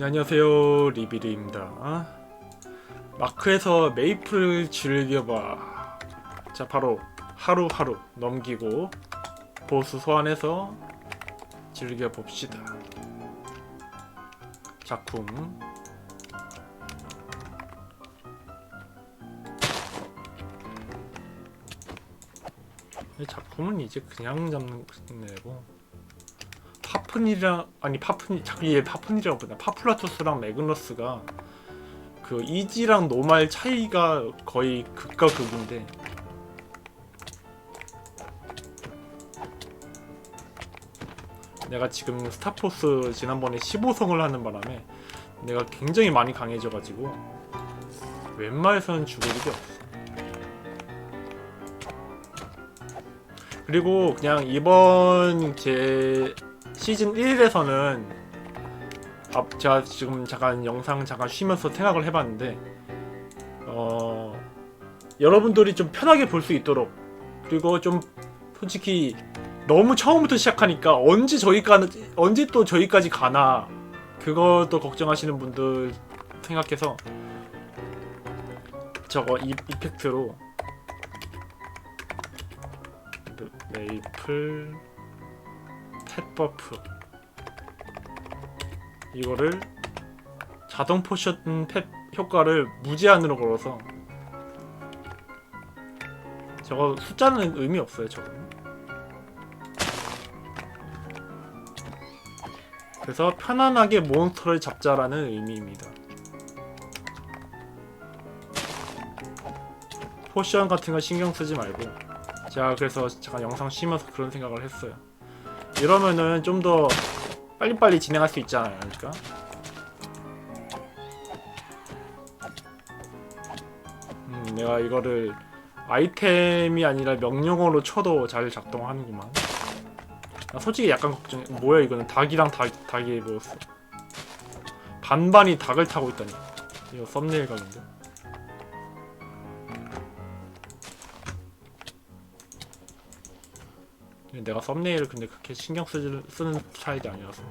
네, 안녕하세요. 리비드입니다. 마크에서 메이플을 즐겨봐. 자 바로 하루하루 넘기고 보스 소환해서 즐겨봅시다. 작품. 이 작품은 이제 그냥 잡는 애고 파푼이랑 아니 파푼이 자꾸 얘 파푼이라고 부르나 파플라토스랑 매그너스가 그 이지랑 노말 차이가 거의 극과 극인데. 내가 지금 스타포스 지난번에 15성을 하는 바람에 내가 굉장히 많이 강해져가지고 웬만해서는 죽을 일이 없어 그리고 그냥 이번 제 시즌 1에서는 아, 제가 지금 잠깐 영상 잠깐 쉬면서 생각을 해봤는데 어 여러분들이 좀 편하게 볼 수 있도록 그리고 좀 솔직히 너무 처음부터 시작하니까 언제 저희까지 언제 또 저희까지 가나 그것도 걱정하시는 분들 생각해서 저거 이, 이펙트로 메이플 펫 버프. 이거를 자동 포션 펫 효과를 무제한으로 걸어서 저거 숫자는 의미 없어요 저거. 그래서 편안하게 몬스터를 잡자라는 의미입니다. 포션 같은 거 신경 쓰지 말고 제가 그래서 잠깐 영상 쉬면서 그런 생각을 했어요 이러면은 좀 더 빨리빨리 진행할 수 있잖아요. 그러니까. 음, 내가 이거를 아이템이 아니라 명령어로 쳐도 잘 작동하는구만. 나 솔직히 약간 걱정해. 뭐야 이거는 닭이랑 닭, 닭이 뭐였어. 반반이 닭을 타고 있다니. 이거 썸네일 각인데. 내가 썸네일을 근데 그렇게 신경 쓰, 쓰는 스타일이 아니라서.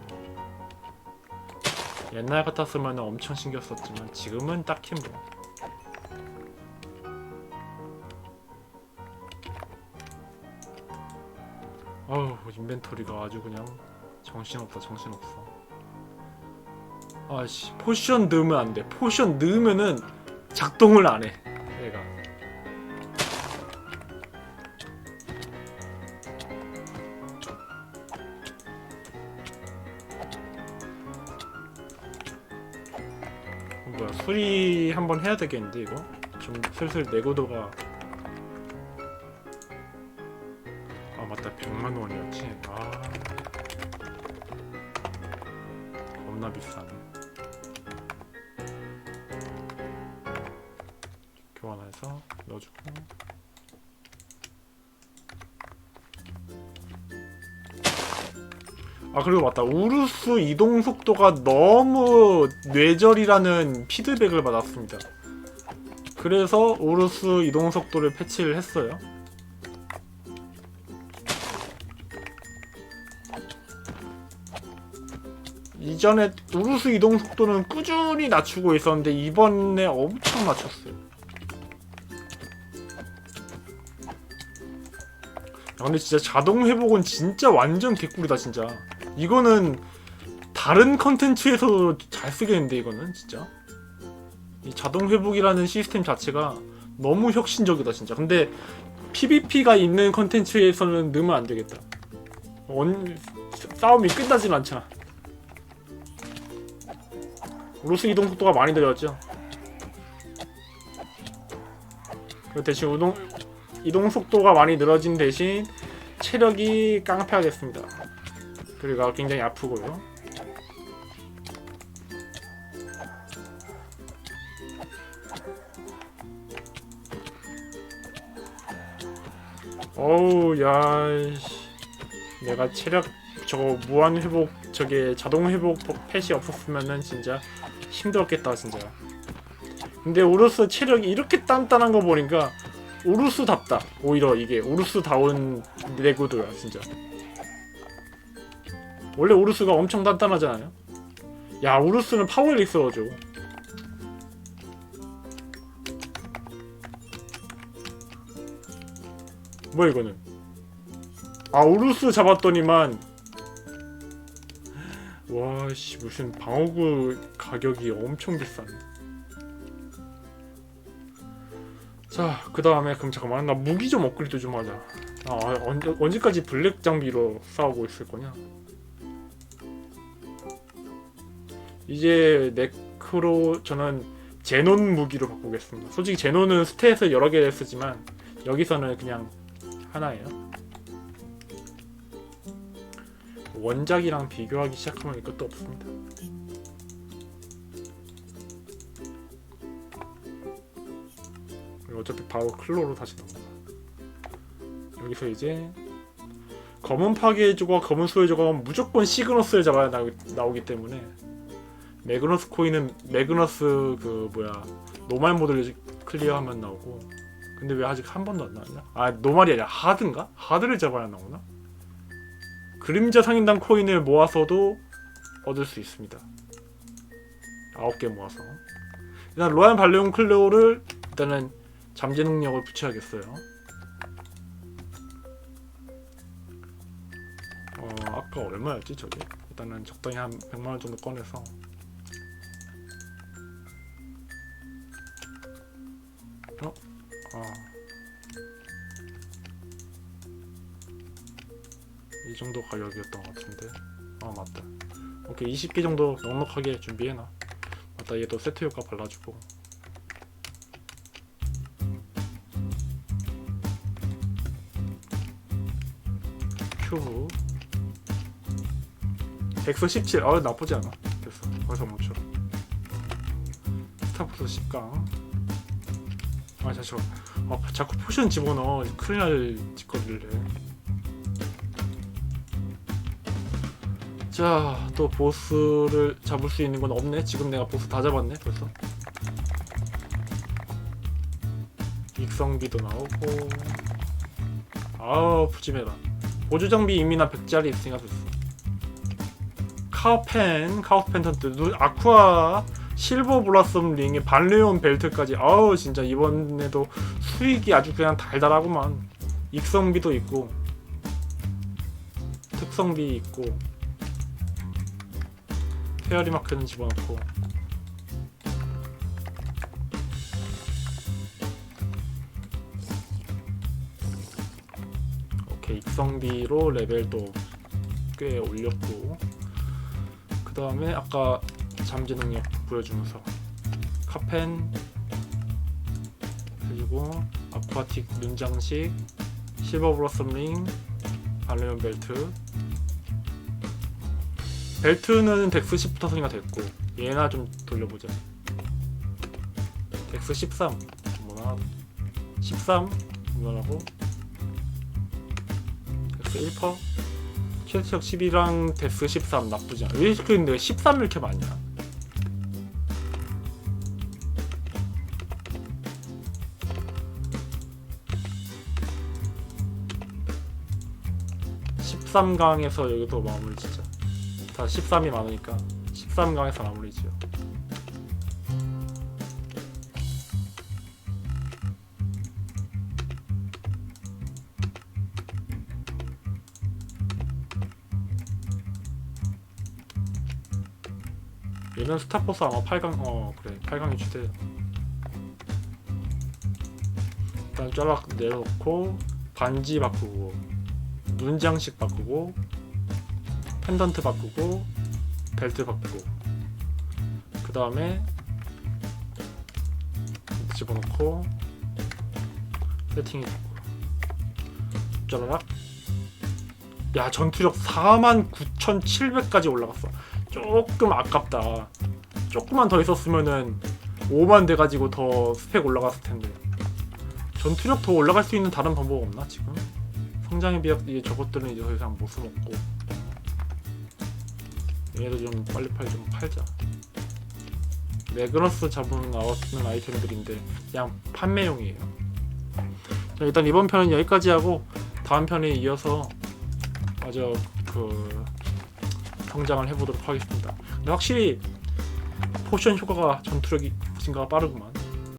옛날 같았으면 엄청 신경 썼지만 지금은 딱히 뭐. 어우 인벤토리가 아주 그냥 정신없다 정신없어. 아씨 포션 넣으면 안돼. 포션 넣으면은 작동을 안해 수리 한번 해야 되겠는데 이거? 좀 슬슬 내구도가. 아 맞다. 100만 원이었지? 아. 겁나 비싸네. 교환해서 넣어주고 아 그리고 맞다 우루스 이동 속도가 너무 뇌절이라는 피드백을 받았습니다. 그래서 우루스 이동 속도를 패치를 했어요. 이전에 우루스 이동 속도는 꾸준히 낮추고 있었는데 이번에 엄청 낮췄어요. 야, 근데 진짜 자동 회복은 진짜 완전 개꿀이다 진짜. 이거는 다른 컨텐츠에서도 잘 쓰겠는데 이거는 진짜. 이 자동 회복이라는 시스템 자체가 너무 혁신적이다 진짜. 근데 PVP가 있는 컨텐츠에서는 넣으면 안 되겠다. 원 싸움이 끝나진 않잖아. 로스 이동 속도가 많이 늘었죠? 그 대신 우동, 이동 속도가 많이 늘어진 대신 체력이 깡패하겠습니다 그리고 굉장히 아프고요. 어우 야 내가 체력 저거 무한 회복 저게 자동 회복 펫이 없었으면은 진짜 힘들었겠다 진짜. 근데 우루스 체력이 이렇게 단단한 거 보니까 우루스답다. 오히려 이게 우루스다운 내구도야 진짜 원래 우르스가 엄청 단단하잖아요. 야 우루스는 파워 엘릭서죠 뭐야 이거는? 아 우루스 잡았더니만. 와씨 무슨 방어구 가격이 엄청 비싸네. 자그 다음에 그럼 잠깐만. 나 무기 좀 업그레이드 좀 하자. 아 언제, 언제까지 블랙 장비로 싸우고 있을 거냐 이제 네크로 저는 제논 무기로 바꾸겠습니다. 솔직히 제논은 스탯을 여러 개 쓰지만 여기서는 그냥 하나예요. 원작이랑 비교하기 시작하면 이것도 없습니다. 어차피 바로 클로로 다시 나옵니다. 여기서 이제 검은 파괴조가 검은 수혜조가 무조건 시그너스를 잡아야 나, 나오기 때문에 매그너스 코인은 매그너스 그 뭐야 노말 모델을 클리어하면 나오고 근데 왜 아직 한 번도 안 나왔냐? 아 노말이 아니라 하드인가? 하드를 잡아야 나오나? 그림자 상인당 코인을 모아서도 얻을 수 있습니다. 아홉 개 모아서 일단 로얄 발레온 클레오를 일단은 잠재 능력을 붙여야겠어요. 어 아까 얼마였지 저게? 일단은 적당히 한 100만 원 정도 꺼내서 아. 이 정도 가격이었던 것 같은데. 아, 맞다. 오케이, 20개 정도 넉넉하게 준비해놔. 맞다, 얘도 세트 효과 발라주고. 큐브. 117. 아, 나쁘지 않아. 됐어. 거기서 멈춰. 스타부스 10강. 아 잠시만 아, 자꾸 포션 집어넣어. 큰일 날 짓거리를 해자또 보스를 잡을 수 있는 건 없네. 지금 내가 보스 다 잡았네 벌써. 익성비도 나오고. 아우 푸짐해라. 보조 장비 이미 나 100짜리 있으니까 됐어 카우펜 카우스 펜턴트. 누, 아쿠아 실버 블라썸 링에 반레온 벨트까지. 아우 진짜 이번에도 수익이 아주 그냥 달달하구만. 익성비도 있고 특성비 있고 페어리 마크는 집어넣고. 오케이 익성비로 레벨도 꽤 올렸고. 그 다음에 아까 잠재 능력 보여주면서 카펜 그리고 아쿠아틱 눈장식 실버 블러썸링 발레온 벨트. 벨트는 덱스 10부터 소리가 됐고 얘나 좀 돌려보자. 덱스 13 뭐나? 13 이거라고? 덱스 1퍼? 최대적 10이랑 데스 13 나쁘지 않아. 왜 이렇게 근데 13을 이렇게 많냐 13강에서 여기도 마무리 짓자. 다 13이 많으니까 13강에서 마무리 지어. 얘는 스타포스 아마 8강 어 그래 8강이 주대 일단 쫙 내려놓고 반지 바꾸고 눈장식 바꾸고 펜던트 바꾸고 벨트 바꾸고. 그 다음에 집어넣고 세팅해주고. 짜라락 야 전투력 49,700까지 올라갔어. 조금 아깝다. 조금만 더 있었으면은 5만 돼가지고 더 스펙 올라갔을 텐데. 전투력 더 올라갈 수 있는 다른 방법 없나 지금? 성장에 비해 이제 저것들은 이제 더 이상 못 써먹고 얘도 좀 빨리빨리 좀 팔자 매그너스 잡으면 나왔는 아이템들인데 그냥 판매용이에요 자, 일단 이번 편은 여기까지 하고 다음 편에 이어서 맞아 그 성장을 해보도록 하겠습니다. 근데 확실히 포션 효과가 전투력이 진가가 빠르구만.